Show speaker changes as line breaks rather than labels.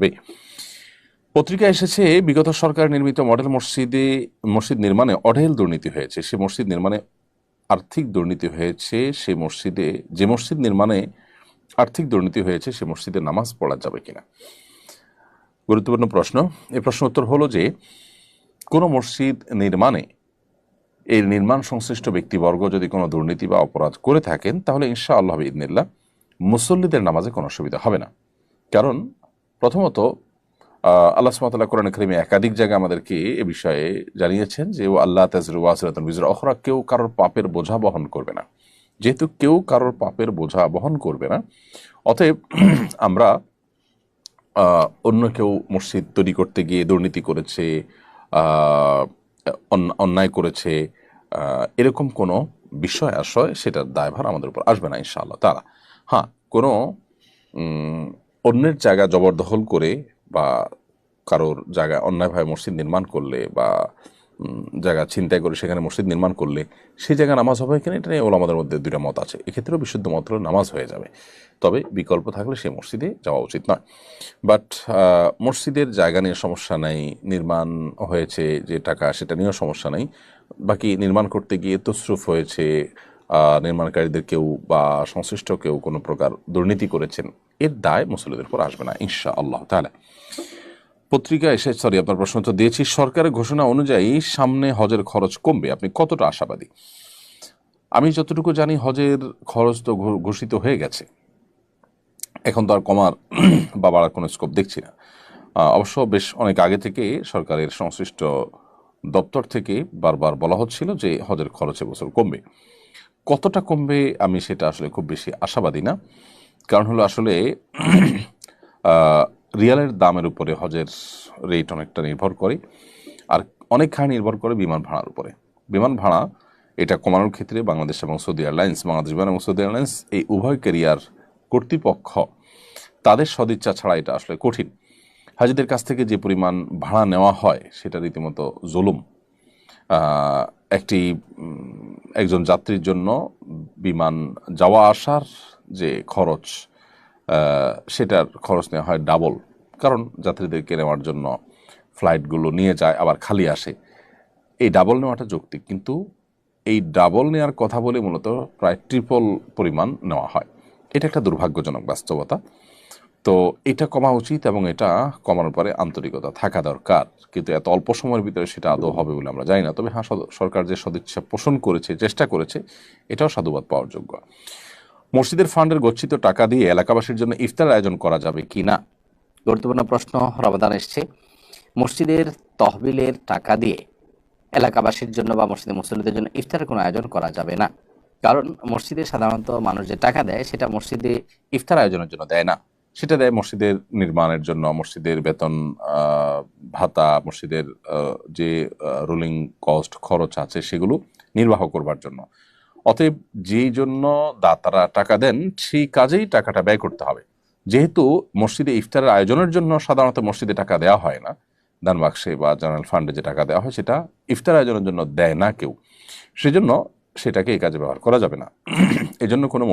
হবে পত্রিকা এসেছে, বিগত সরকার নির্মিত মডেল মসজিদে, মসজিদ নির্মাণে অঢেল দুর্নীতি হয়েছে। সে মসজিদ নির্মাণে আর্থিক দুর্নীতি হয়েছে, সে মসজিদে, যে মসজিদ নির্মাণে আর্থিক দুর্নীতি হয়েছে, সে মসজিদে নামাজ পড়া যাবে কিনা? গুরুত্বপূর্ণ প্রশ্ন। এই প্রশ্ন উত্তর হলো যে, কোনো মসজিদ নির্মাণে এর নির্মাণ সংশ্লিষ্ট ব্যক্তিবর্গ যদি কোনো দুর্নীতি বা অপরাধ করে থাকেন, তাহলে ইনশা আল্লাহ ইদনিল্লা মুসল্লিদের নামাজে কোনো অসুবিধা হবে না। কারণ প্রথমত আল্লাহ সুমাতাল্লাহ কোরআন করিমে একাধিক জায়গায় আমাদেরকে এ বিষয়ে জানিয়েছেন যে, ও আল্লাহ তাজরুয়াসরাতন বিজর অখরা কেউ কারোর পাপের বোঝা বহন করবে না। যেহেতু কেউ কারোর পাপের বোঝা বহন করবে না, অতএব আমরা অন্য কেউ মসজিদ তৈরি করতে গিয়ে দুর্নীতি করেছে অন্যায় করেছে এরকম কোনো বিষয় আশয় সেটার দায়ভার আমাদের উপর আসবে না ইনশাআল্লাহ তারা হ্যাঁ কোনো অন্যের জায়গা জবরদখল করে বা কারোর জায়গায় অন্যায়ভাবে মসজিদ নির্মাণ করলে বা জায়গা ছিনতাই করে সেখানে মসজিদ নির্মাণ করলে সেই জায়গায় নামাজ হবে কিনা এটা নিয়ে ওলামাদের মধ্যে দুইটা মত আছে। এক্ষেত্রেও বিশুদ্ধ মত নামাজ হয়ে যাবে। তবে বিকল্প থাকলে সেই মসজিদে যাওয়া উচিত নয়। বাট মসজিদের জায়গা নিয়ে সমস্যা নেই, নির্মাণ হয়েছে যে টাকা সেটা নিয়েও সমস্যা নেই। বাকি নির্মাণ করতে গিয়ে তসরুফ হয়েছে নির্মাণকারীদের কেউ বা সংশ্লিষ্ট কেউ কোনো প্রকার দুর্নীতি করেছেন, এর দায় মুসলিদের উপর আসবে না ইনশা আল্লাহ তাহলে পত্রিকা এসে সরি আপনার প্রশ্ন তো দিয়েছি, সরকারের ঘোষণা অনুযায়ী সামনে হজের খরচ কমবে, আপনি কতটা আশাবাদী? আমি যতটুকু জানি, হজের খরচ তো ঘোষিত হয়ে গেছে। এখন তো আর কমার বা বাড়ার কোনো স্কোপ দেখছি না। অবশ্য বেশ অনেক আগে থেকে সরকারের সংশ্লিষ্ট দপ্তর থেকে বারবার বলা হচ্ছিল যে হজের খরচ এবছর কমবে। কতটা কমবে আমি সেটা আসলে খুব বেশি আশাবাদী না। কারণ হলো আসলে রিয়ালের দামের উপরে হজের রেট অনেকটা নির্ভর করে, আর অনেকখানি নির্ভর করে বিমান ভাড়ার উপরে। বিমান ভাড়া এটা কমানোর ক্ষেত্রে বাংলাদেশ এবং সৌদি এয়ারলাইন্স, বাংলাদেশ বিমান এবং সৌদি এয়ারলাইন্স এই উভয় ক্যারিয়ার কর্তৃপক্ষ তাদের সদিচ্ছা ছাড়া এটা আসলে কঠিন। হাজিদের কাছ থেকে যে পরিমাণ ভাড়া নেওয়া হয় সেটা রীতিমতো জুলুম। একটি একজন যাত্রীর জন্য বিমান যাওয়া আসার যে খরচ সেটার খরচ নেওয়া হয় ডাবল কারণ যাত্রীদেরকে নেওয়ার জন্য ফ্লাইটগুলো নিয়ে যায়, আবার খালি আসে। এই ডাবল নেওয়াটা যৌক্তিক, কিন্তু এই ডাবল নেওয়ার কথা বলে মূলত প্রায় ট্রিপল পরিমাণ নেওয়া হয়। এটা একটা দুর্ভাগ্যজনক বাস্তবতা। তো এটা কমা উচিত এবং এটা কমানোর পরে আন্তরিকতা থাকা দরকার। কিন্তু এত অল্প সময়ের ভিতরে সেটা আদৌ হবে বলে আমরা জানি না। তবে হ্যাঁ সরকার যে সদিচ্ছা পোষণ করেছে, চেষ্টা করেছে, এটাও সাধুবাদ পাওয়ার যোগ্য। মসজিদের ফান্ডের গচ্ছিত টাকা দিয়ে এলাকাবাসীর জন্য ইফতার আয়োজন করা যাবে কি না?
গুরুত্বপূর্ণ প্রশ্ন রমাদান এসছে। মসজিদের তহবিলের টাকা দিয়ে এলাকাবাসীর জন্য বা মসজিদের মুসল্লিদের জন্য ইফতারের কোনো আয়োজন করা যাবে না। কারণ মসজিদে সাধারণত মানুষ যে টাকা দেয়, সেটা মসজিদে
ইফতার আয়োজনের জন্য দেয় না। সেটা দেয় মসজিদের নির্মাণের জন্য, মসজিদের বেতন ভাতা, মসজিদের যে রুলিং কস্ট খরচ আছে সেগুলো নির্বাহ করবার জন্য। অতএব যেই জন্য দাতারা টাকা দেন, সেই কাজেই টাকাটা ব্যয় করতে হবে। যেহেতু মসজিদে ইফতারের আয়োজনের জন্য সাধারণত মসজিদে টাকা দেওয়া হয় না দান বাক্সে বা জেনারেল ফান্ডে যে টাকা দেওয়া হয় সেটা ইফতার আয়োজনের জন্য দেয় না কেউ। সেজন্য সেটাকে এই কাজে ব্যবহার করা যাবে না। এজন্য কোনো